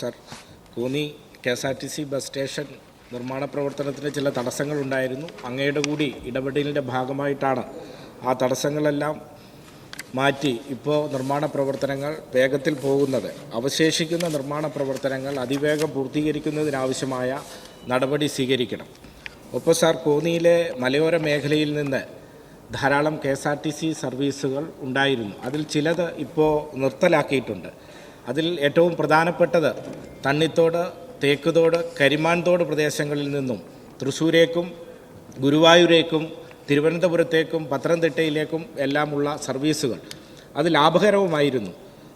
Sir Konni K S R T C bus station നിർമ്മാണ പ്രവർത്തനത്തിന് ചില തടസ്സങ്ങളുണ്ടായിരുന്നു. അങ്ങയുടെ കൂടി ഇടപെടലിന്റെ ഭാഗമായിട്ടാണ് ആ തടസ്സങ്ങളെല്ലാം മാറ്റി ഇപ്പോൾ നിർമ്മാണ പ്രവർത്തനങ്ങൾ വേഗത്തിൽ പോകുന്നത്. അവശേഷിക്കുന്ന നിർമ്മാണ പ്രവർത്തനങ്ങൾ അതിവേഗം പൂർത്തീകരിക്കുന്നതിനാവശ്യമായ നടപടി സ്വീകരിക്കണം. ഒപ്പം സാർ കോന്നിയിലെ മലയോര മേഖലയിൽ നിന്ന് ധാരാളം K S R T C സർവീസുകൾ ഉണ്ടായിരുന്നു. അതിൽ ചിലത് ഇപ്പോൾ നിർത്തലാക്കിയിട്ടുണ്ട്. അതിൽ ഏറ്റവും പ്രധാനപ്പെട്ടത് തണ്ണിത്തോട് തേക്കുതോട് കരിമാൻതോട് പ്രദേശങ്ങളിൽ നിന്നും തൃശ്ശൂരേക്കും ഗുരുവായൂരേക്കും തിരുവനന്തപുരത്തേക്കും പത്തനംതിട്ടയിലേക്കും എല്ലാമുള്ള സർവീസുകൾ. അത് ലാഭകരവുമായിരുന്നു.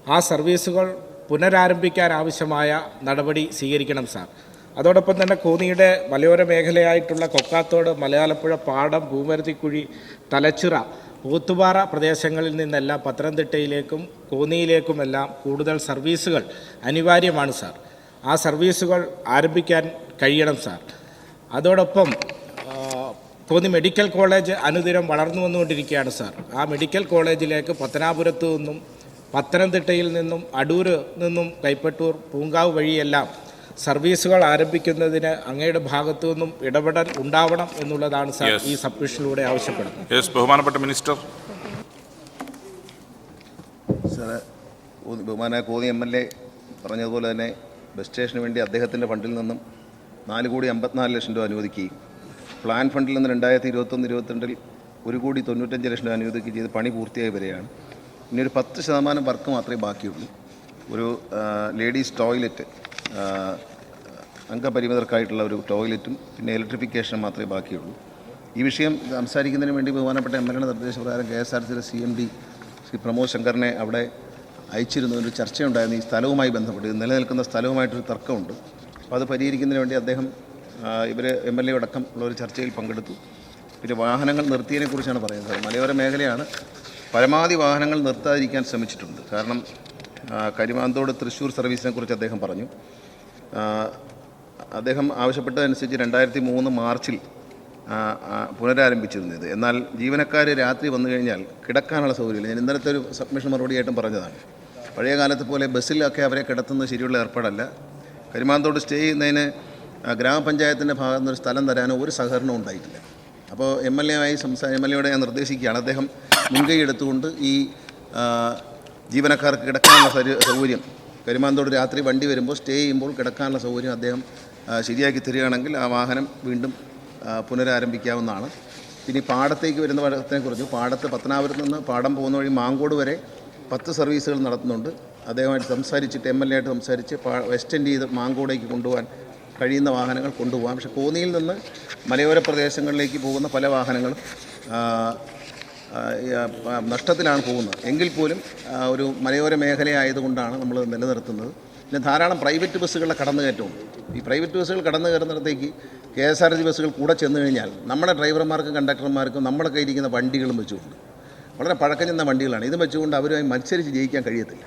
ആ സർവീസുകൾ പുനരാരംഭിക്കാൻ ആവശ്യമായ നടപടി സ്വീകരിക്കണം സാർ. അതോടൊപ്പം തന്നെ കോന്നിയുടെ മലയോര മേഖലയായിട്ടുള്ള കൊക്കാത്തോട് മലയാളപ്പുഴ പാടം ഭൂമരത്തിക്കുഴി തലച്ചിറ പോത്തുപാറ പ്രദേശങ്ങളിൽ നിന്നെല്ലാം പത്തനംതിട്ടയിലേക്കും കോന്നിയിലേക്കുമെല്ലാം കൂടുതൽ സർവീസുകൾ അനിവാര്യമാണ് സാർ. ആ സർവീസുകൾ ആരംഭിക്കാൻ കഴിയണം സാർ. അതോടൊപ്പം കോന്നി മെഡിക്കൽ കോളേജ് അനുദിനം വളർന്നു വന്നുകൊണ്ടിരിക്കുകയാണ് സാർ. ആ മെഡിക്കൽ കോളേജിലേക്ക് പത്തനാപുരത്തു നിന്നും പത്തനംതിട്ടയിൽ നിന്നും അടൂർ നിന്നും കൈപ്പറ്റൂർ പൂങ്കാവ് വഴിയെല്ലാം സർവീസുകൾ ആരംഭിക്കുന്നതിന് അങ്ങയുടെ ഭാഗത്തു നിന്നും ഇടപെടൽ ഉണ്ടാവണം എന്നുള്ളതാണ് സർ ഈ സബ്മിഷനിലൂടെ ആവശ്യപ്പെടുന്നത്. യെസ് ബഹുമാനപ്പെട്ട മിനിസ്റ്റർ. സാറ് ബഹുമാന കോതി കോന്നി എം എൽ എ പറഞ്ഞതുപോലെ തന്നെ ബസ് സ്റ്റേഷന് വേണ്ടി അദ്ദേഹത്തിന്റെ ഫണ്ടിൽ നിന്നും നാല് കോടി അമ്പത്തിനാല് ലക്ഷം രൂപ അനുവദിക്കുകയും പ്ലാൻ ഫണ്ടിൽ നിന്ന് രണ്ടായിരത്തി ഇരുപത്തൊന്ന് ഇരുപത്തിരണ്ടിൽ ഒരു കോടി തൊണ്ണൂറ്റഞ്ച് ലക്ഷം രൂപ അനുവദിക്കുകയും ചെയ്ത് പണി പൂർത്തിയായി വരികയാണ്. ഇനി ഒരു പത്ത് ശതമാനം വർക്ക് മാത്രമേ ബാക്കിയുള്ളൂ. ഒരു ലേഡീസ് ടോയ്ലറ്റ് അംഗപരിമിതർക്കായിട്ടുള്ള ഒരു ടോയ്ലറ്റും പിന്നെ ഇലക്ട്രിഫിക്കേഷനും മാത്രമേ ബാക്കിയുള്ളൂ. ഈ വിഷയം സംസാരിക്കുന്നതിന് വേണ്ടി ബഹുമാനപ്പെട്ട എം എൽ എയുടെ നിർദ്ദേശപ്രകാരം കെ എസ് ആർ സിയുടെ C M D Shri Pramod ശങ്കറിനെ അവിടെ അയച്ചിരുന്നു. ഒരു ചർച്ചയുണ്ടായിരുന്നു ഈ സ്ഥലവുമായി ബന്ധപ്പെട്ട്. നിലനിൽക്കുന്ന സ്ഥലവുമായിട്ടൊരു തർക്കമുണ്ട്. അപ്പോൾ അത് പരിഹരിക്കുന്നതിന് വേണ്ടി അദ്ദേഹം ഇവർ എം എൽ എ അടക്കം ഉള്ള ഒരു ചർച്ചയിൽ പങ്കെടുത്തു. പിന്നെ വാഹനങ്ങൾ നിർത്തിയതിനെക്കുറിച്ചാണ് പറയുന്നത്. മലയോര മേഖലയാണ് പരമാവധി വാഹനങ്ങൾ നിർത്താതിരിക്കാൻ ശ്രമിച്ചിട്ടുണ്ട്. കാരണം കരിമാന്തോട് തൃശ്ശൂർ സർവീസിനെ കുറിച്ച് അദ്ദേഹം പറഞ്ഞു. അദ്ദേഹം ആവശ്യപ്പെട്ടതനുസരിച്ച് രണ്ടായിരത്തി മൂന്ന് മാർച്ചിൽ പുനരാരംഭിച്ചിരുന്നത്. എന്നാൽ ജീവനക്കാർ രാത്രി വന്നു കഴിഞ്ഞാൽ കിടക്കാനുള്ള സൗകര്യമില്ല. ഞാൻ ഇന്നലത്തെ ഒരു സബ്മിഷൻ മറുപടിയായിട്ടും പറഞ്ഞതാണ്. പഴയ കാലത്ത് പോലെ ബസ്സിലൊക്കെ അവരെ കിടത്തുന്നത് ശരിയുള്ള ഏർപ്പാടല്ല. കരിമാന്തോട് സ്റ്റേ ചെയ്യുന്നതിന് ഗ്രാമപഞ്ചായത്തിന്റെ ഭാഗത്തു നിന്ന് ഒരു സ്ഥലം തരാനോ ഒരു സഹകരണവും ഉണ്ടായിട്ടില്ല. അപ്പോൾ എം എൽ എ ആയി സംസാ എം എൽ എയോട് ഞാൻ നിർദ്ദേശിക്കുകയാണ്. അദ്ദേഹം മുൻകൈ എടുത്തുകൊണ്ട് ഈ ജീവനക്കാർക്ക് കിടക്കാനുള്ള സൗക- സൗകര്യം. കരിമാന്തോട് രാത്രി വണ്ടി വരുമ്പോൾ സ്റ്റേ ചെയ്യുമ്പോൾ കിടക്കാനുള്ള സൗകര്യം അദ്ദേഹം ശരിയാക്കി തരികയാണെങ്കിൽ ആ വാഹനം വീണ്ടും പുനരാരംഭിക്കാവുന്നതാണ്. പിന്നെ പാടത്തേക്ക് വരുന്ന പാടത്തിനെക്കുറിച്ച് പാടത്ത് പത്തനാപുരത്ത് നിന്ന് പാടം പോകുന്ന വഴി മാങ്കോട് വരെ പത്ത് സർവീസുകൾ നടത്തുന്നുണ്ട്. അദ്ദേഹമായിട്ട് സംസാരിച്ചിട്ട് എം എൽ എ ആയിട്ട് സംസാരിച്ച് പാ വെസ്റ്റ് ചെയ്ത് മാങ്കോടേക്ക് കൊണ്ടുപോകാൻ കഴിയുന്ന വാഹനങ്ങൾ കൊണ്ടുപോകാം. പക്ഷേ കോന്നിയിൽ നിന്ന് മലയോര പ്രദേശങ്ങളിലേക്ക് പോകുന്ന പല വാഹനങ്ങളും നഷ്ടത്തിലാണ് പോകുന്നത്. എങ്കിൽ പോലും ഒരു മലയോര മേഖലയായതുകൊണ്ടാണ് നമ്മൾ നിലനിർത്തുന്നത്. പിന്നെ ധാരാളം പ്രൈവറ്റ് ബസ്സുകളുടെ കടന്നുകയറ്റമുണ്ട് ഈ പ്രൈവറ്റ് ബസ്സുകൾ കടന്നു കയറുന്നിടത്തേക്ക് കെ എസ് ആർ ടി ബസ്സുകൾ കൂടെ ചെന്ന് കഴിഞ്ഞാൽ നമ്മുടെ ഡ്രൈവർമാർക്കും കണ്ടക്ടർമാർക്കും നമ്മുടെ കയ്യിരിക്കുന്ന വണ്ടികളും വെച്ചുകൊണ്ട് വളരെ പഴക്കം ചെന്ന വണ്ടികളാണ്. ഇത് വെച്ചുകൊണ്ട് അവരുമായി മത്സരിച്ച് ജയിക്കാൻ കഴിയത്തില്ല.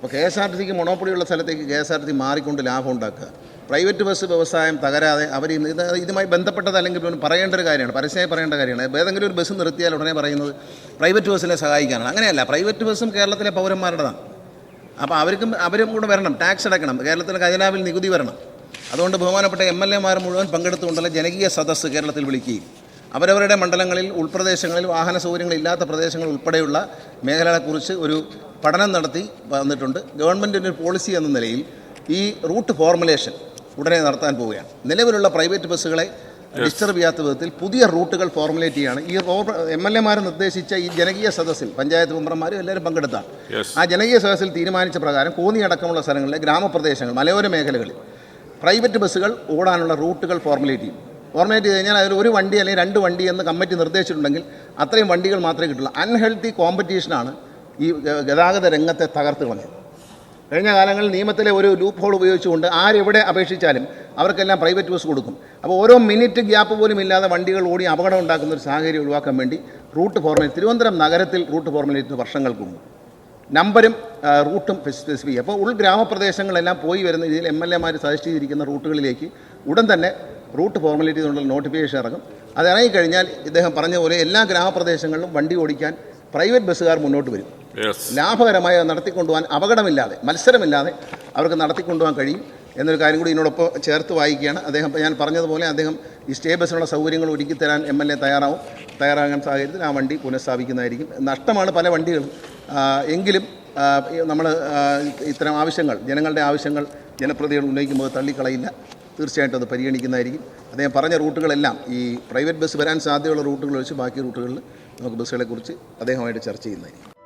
അപ്പോൾ കെ എസ് ആർ ടി സിക്ക് മൊണോപ്പൊളിയുള്ള സ്ഥലത്തേക്ക് K S R T C മാറിക്കൊണ്ട് ലാഭം ഉണ്ടാക്കുക. പ്രൈവറ്റ് ബസ് വ്യവസായം തകരാതെ അവർ ഇത് ഇതുമായി ബന്ധപ്പെട്ടത് അല്ലെങ്കിൽ പറയേണ്ട ഒരു കാര്യമാണ് പരസ്യമായി പറയേണ്ട കാര്യമാണ്. ഏതെങ്കിലും ഒരു ബസ് നിർത്തിയാൽ ഉടനെ പറയുന്നത് പ്രൈവറ്റ് ബസ്സിനെ സഹായിക്കാനാണ്. അങ്ങനെയല്ല പ്രൈവറ്റ് ബസ്സും കേരളത്തിലെ പൗരന്മാരുടേതാണ്. അപ്പോൾ അവർക്കും അവരും കൂടെ വരണം ടാക്സ് അടയ്ക്കണം. കേരളത്തിലെ ഖജനാവിൽ നികുതി വരണം. അതുകൊണ്ട് ബഹുമാനപ്പെട്ട എം എൽ എമാർ മുഴുവൻ പങ്കെടുത്തുകൊണ്ടുള്ള ജനകീയ സദസ്സ് കേരളത്തിൽ വിളിക്കുകയും. അവരവരുടെ മണ്ഡലങ്ങളിൽ ഉൾപ്രദേശങ്ങളിൽ വാഹന സൗകര്യങ്ങളില്ലാത്ത പ്രദേശങ്ങൾ ഉൾപ്പെടെയുള്ള മേഖലകളെക്കുറിച്ച് ഒരു പഠനം നടത്തി വന്നിട്ടുണ്ട്. ഗവൺമെന്റിന്റെ ഒരു പോളിസി എന്ന നിലയിൽ ഈ റൂട്ട് ഫോർമുലേഷൻ ഉടനെ നടത്താൻ പോവുകയാണ്. നിലവിലുള്ള പ്രൈവറ്റ് ബസ്സുകളെ ഡിസ്റ്റർബ് ചെയ്യാത്ത വിധത്തിൽ പുതിയ റൂട്ടുകൾ ഫോർമുലേറ്റ് ചെയ്യുകയാണ്. ഈ എം എൽ എമാർ നിർദ്ദേശിച്ച ഈ ജനകീയ സദസ്സിൽ പഞ്ചായത്ത് മെമ്പർമാരും എല്ലാവരും പങ്കെടുത്താണ്. ആ ജനകീയ സദസ്സിൽ തീരുമാനിച്ച പ്രകാരം കോന്നി അടക്കമുള്ള സ്ഥലങ്ങളിലെ ഗ്രാമപ്രദേശങ്ങൾ മലയോര മേഖലകളിൽ പ്രൈവറ്റ് ബസ്സുകൾ ഓടാനുള്ള റൂട്ടുകൾ ഫോർമുലേറ്റ് ചെയ്യും. ഫോർമുലേറ്റ് ചെയ്ത് കഴിഞ്ഞാൽ അതിൽ ഒരു വണ്ടി അല്ലെങ്കിൽ രണ്ട് വണ്ടി എന്ന് കമ്മിറ്റി നിർദ്ദേശിച്ചിട്ടുണ്ടെങ്കിൽ അത്രയും വണ്ടികൾ മാത്രമേ കിട്ടുള്ളൂ. അൺഹെൽത്തി കോമ്പറ്റീഷനാണ് ഈ ഗതാഗത രംഗത്തെ തകർത്ത് കളഞ്ഞത്. കഴിഞ്ഞ കാലങ്ങളിൽ നിയമത്തിലെ ഒരു ലൂപ്പ് ഹോൾ ഉപയോഗിച്ചുകൊണ്ട് ആരെവിടെ അപേക്ഷിച്ചാലും അവർക്കെല്ലാം പ്രൈവറ്റ് ബസ് കൊടുക്കും. അപ്പോൾ ഓരോ മിനിറ്റ് ഗ്യാപ്പ് പോലും ഇല്ലാതെ വണ്ടികൾ ഓടി അപകടം ഉണ്ടാക്കുന്ന ഒരു സാഹചര്യം ഒഴിവാക്കാൻ വേണ്ടി റൂട്ട് ഫോർമുലേറ്റ് തിരുവനന്തപുരം നഗരത്തിൽ റൂട്ട് ഫോർമുലേറ്റ് വർഷങ്ങൾക്ക് മുമ്പ് നമ്പരും റൂട്ടും സ്പെസിഫിക് അപ്പോൾ ഉൾ ഗ്രാമപ്രദേശങ്ങളെല്ലാം പോയി വരുന്ന രീതിയിൽ എം എൽ എമാർ സജസ്റ്റ് ചെയ്തിരിക്കുന്ന റൂട്ടുകളിലേക്ക് ഉടൻ തന്നെ റൂട്ട് ഫോർമാലിറ്റി എന്നുള്ള നോട്ടിഫിക്കേഷൻ ഇറങ്ങും. അത് ഇറങ്ങിക്കഴിഞ്ഞാൽ ഇദ്ദേഹം പറഞ്ഞ പോലെ എല്ലാ ഗ്രാമപ്രദേശങ്ങളിലും വണ്ടി ഓടിക്കാൻ പ്രൈവറ്റ് ബസ്സുകാർ മുന്നോട്ട് വരും. ലാഭകരമായി നടത്തിക്കൊണ്ടുപോകാൻ അപകടമില്ലാതെ മത്സരമില്ലാതെ അവർക്ക് നടത്തിക്കൊണ്ടുപോകാൻ കഴിയും എന്നൊരു കാര്യം കൂടി ഇതിനോടൊപ്പം ചേർത്ത് വായിക്കുകയാണ്. അദ്ദേഹം ഞാൻ പറഞ്ഞതുപോലെ അദ്ദേഹം ഈ സ്റ്റേ ബസ്സിനുള്ള സൗകര്യങ്ങൾ ഒരുക്കി തരാൻ എം എൽ എ തയ്യാറാവും. തയ്യാറാകാൻ സാഹചര്യത്തിൽ ആ വണ്ടി പുനഃസ്ഥാപിക്കുന്നതായിരിക്കും. നഷ്ടമാണ് പല വണ്ടികളും. എങ്കിലും നമ്മൾ ഇത്തരം ആവശ്യങ്ങൾ ജനങ്ങളുടെ ആവശ്യങ്ങൾ ജനപ്രതികൾ ഉന്നയിക്കുമ്പോൾ തള്ളിക്കളയില്ല. തീർച്ചയായിട്ടും അത് പരിഗണിക്കുന്നതായിരിക്കും. അദ്ദേഹം പറഞ്ഞ റൂട്ടുകളെല്ലാം ഈ പ്രൈവറ്റ് ബസ് വരാൻ സാധ്യതയുള്ള റൂട്ടുകൾ വെച്ച് ബാക്കി റൂട്ടുകളിൽ നമുക്ക് ബസ്സുകളെക്കുറിച്ച് അദ്ദേഹമായിട്ട് ചർച്ച ചെയ്യുന്നതായിരിക്കും.